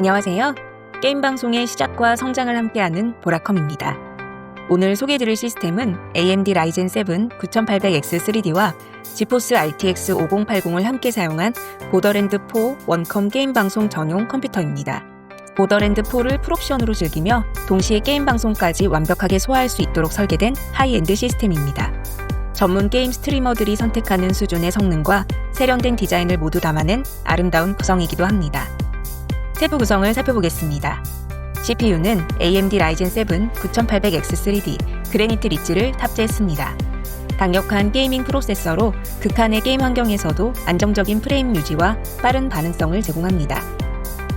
안녕하세요. 게임 방송의 시작과 성장을 함께하는 보라컴입니다. 오늘 소개해드릴 시스템은 AMD 라이젠 7 9800X3D와 지포스 RTX 5080을 함께 사용한 보더랜드 4 원컴 게임 방송 전용 컴퓨터입니다. 보더랜드 4를 풀옵션으로 즐기며 동시에 게임 방송까지 완벽하게 소화할 수 있도록 설계된 하이엔드 시스템입니다. 전문 게임 스트리머들이 선택하는 수준의 성능과 세련된 디자인을 모두 담아낸 아름다운 구성이기도 합니다. 세부 구성을 살펴보겠습니다. CPU는 AMD 라이젠 7 9800X3D 그래니트 리치를 탑재했습니다. 강력한 게이밍 프로세서로 극한의 게임 환경에서도 안정적인 프레임 유지와 빠른 반응성을 제공합니다.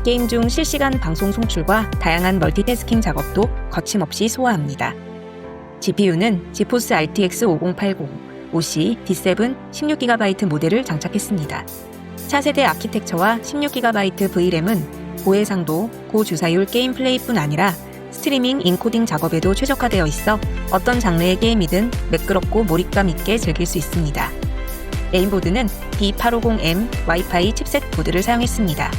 게임 중 실시간 방송 송출과 다양한 멀티태스킹 작업도 거침없이 소화합니다. GPU는 지포스 RTX 5080, OC D7 16GB 모델을 장착했습니다. 차세대 아키텍처와 16GB VRAM은 고해상도, 고주사율 게임 플레이뿐 아니라 스트리밍 인코딩 작업에도 최적화되어 있어 어떤 장르의 게임이든 매끄럽고 몰입감 있게 즐길 수 있습니다. 메인보드는 B850M 와이파이 칩셋 보드를 사용했습니다.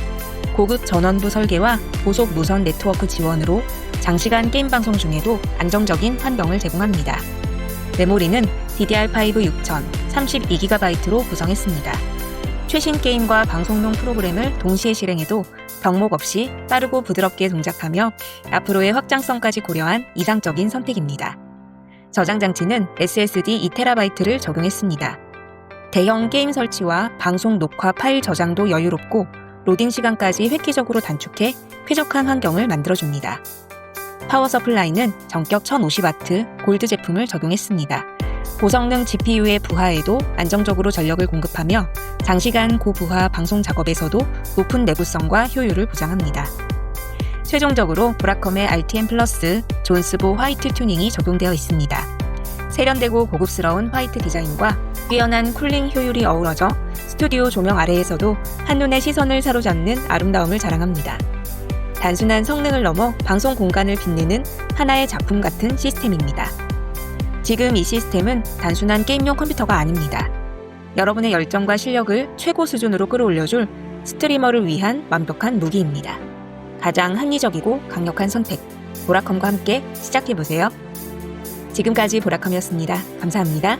고급 전원부 설계와 고속 무선 네트워크 지원으로 장시간 게임 방송 중에도 안정적인 환경을 제공합니다. 메모리는 DDR5 6000 32GB로 구성했습니다. 최신 게임과 방송용 프로그램을 동시에 실행해도 병목 없이 빠르고 부드럽게 동작하며 앞으로의 확장성까지 고려한 이상적인 선택입니다. 저장 장치는 SSD 2TB를 적용했습니다. 대형 게임 설치와 방송 녹화 파일 저장도 여유롭고 로딩 시간까지 획기적으로 단축해 쾌적한 환경을 만들어줍니다. 파워 서플라이는 전격 1050W 골드 제품을 적용했습니다. 고성능 GPU의 부하에도 안정적으로 전력을 공급하며 장시간 고부하 방송 작업에서도 높은 내구성과 효율을 보장합니다. 최종적으로 보라컴의 RTM 플러스 존스보 화이트 튜닝이 적용되어 있습니다. 세련되고 고급스러운 화이트 디자인과 뛰어난 쿨링 효율이 어우러져 스튜디오 조명 아래에서도 한눈에 시선을 사로잡는 아름다움을 자랑합니다. 단순한 성능을 넘어 방송 공간을 빛내는 하나의 작품 같은 시스템입니다. 지금 이 시스템은 단순한 게임용 컴퓨터가 아닙니다. 여러분의 열정과 실력을 최고 수준으로 끌어올려줄 스트리머를 위한 완벽한 무기입니다. 가장 합리적이고 강력한 선택. 보라컴과 함께 시작해보세요. 지금까지 보라컴이었습니다. 감사합니다.